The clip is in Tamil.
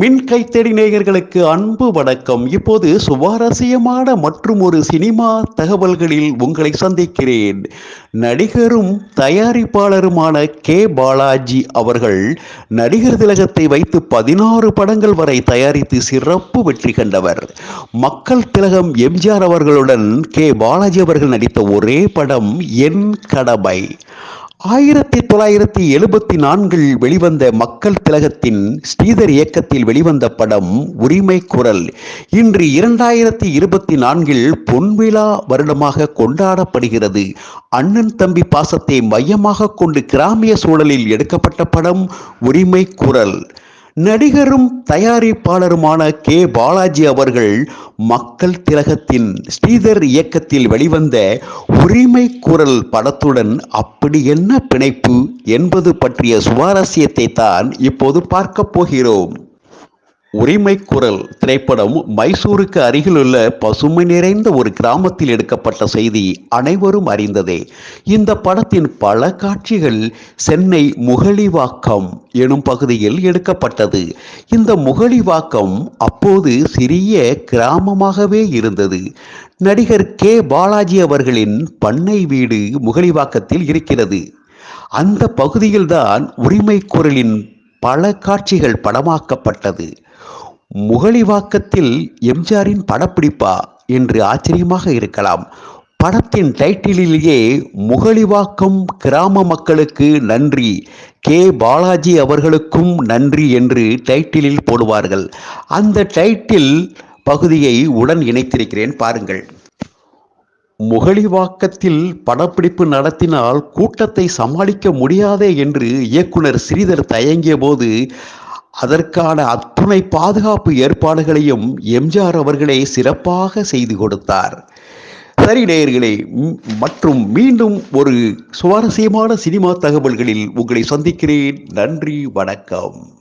மின் கைத்தடி நேயர்களுக்கு அன்பு வணக்கம். இப்போது சுவாரஸ்யமான மற்றும் ஒரு சினிமா தகவல்களில் உங்களை சந்திக்கிறேன். நடிகரும் தயாரிப்பாளருமான கே. பாலாஜி அவர்கள் நடிகர் திலகத்தை வைத்து பதினாறு படங்கள் வரை தயாரித்து சிறப்பு வெற்றி கண்டவர். மக்கள் திலகம் எம்ஜிஆர் அவர்களுடன் கே. பாலாஜி அவர்கள் நடித்த ஒரே படம் என் கடமை. ஆயிரத்தி தொள்ளாயிரத்தி எழுபத்தி நான்கில் வெளிவந்த மக்கள் திலகத்தின் ஸ்ரீதர் இயக்கத்தில் வெளிவந்த படம் உரிமை குரல். இன்று இரண்டாயிரத்தி இருபத்தி நான்கில் பொன்விழா வருடமாக கொண்டாடப்படுகிறது. அண்ணன் தம்பி பாசத்தை மையமாக கொண்டு கிராமிய சூழலில் எடுக்கப்பட்ட படம் உரிமை குரல். நடிகரும் தயாரிப்பாளருமான கே. பாலாஜி அவர்கள் மக்கள் திலகத்தின் ஸ்ரீதர் இயக்கத்தில் வெளிவந்த உரிமை குரல் படத்துடன் அப்படி என்ன பிணைப்பு? என்பது பற்றிய சுவாரஸ்யத்தை தான் இப்போது பார்க்க போகிறோம். உரிமை குரல் திரைப்படம் மைசூருக்கு அருகிலுள்ள பசுமை நிறைந்த ஒரு கிராமத்தில் எடுக்கப்பட்ட செய்தி அனைவரும் அறிந்ததே. இந்த படத்தின் பல காட்சிகள் சென்னை முகலிவாக்கம் எனும் பகுதியில் எடுக்கப்பட்டது. இந்த முகலிவாக்கம் அப்போது சிறிய கிராமமாகவே இருந்தது. நடிகர் கே. பாலாஜி அவர்களின் பண்ணை வீடு முகலிவாக்கத்தில் இருக்கிறது. அந்த பகுதியில்தான் உரிமை குரலின் பல காட்சிகள் படமாக்கப்பட்டது. முகலிவாக்கத்தில் எம்ஜிஆரின் படப்பிடிப்பா என்று ஆச்சரியமாக இருக்கலாம். படத்தின் டைட்டிலிலேயே முகலிவாக்கம் கிராம மக்களுக்கு நன்றி கே. பாலாஜி அவர்களுக்கும் நன்றி என்று டைட்டிலில் போடுவார்கள். அந்த டைட்டில் பகுதியை உடன் இணைத்திருக்கிறேன் பாருங்கள். முகலிவாக்கத்தில் படப்பிடிப்பு நடத்தினால் கூட்டத்தை சமாளிக்க முடியாதே என்று இயக்குனர் ஸ்ரீதர் தயங்கிய போது அதற்கான அத்துணை பாதுகாப்பு ஏற்பாடுகளையும் எம்ஜிஆர் அவர்களே சிறப்பாக செய்து கொடுத்தார். சரி நேயர்களே மற்றும் மீண்டும் ஒரு சுவாரஸ்யமான சினிமா தகவல்களில் உங்களை சந்திக்கிறேன். நன்றி வணக்கம்.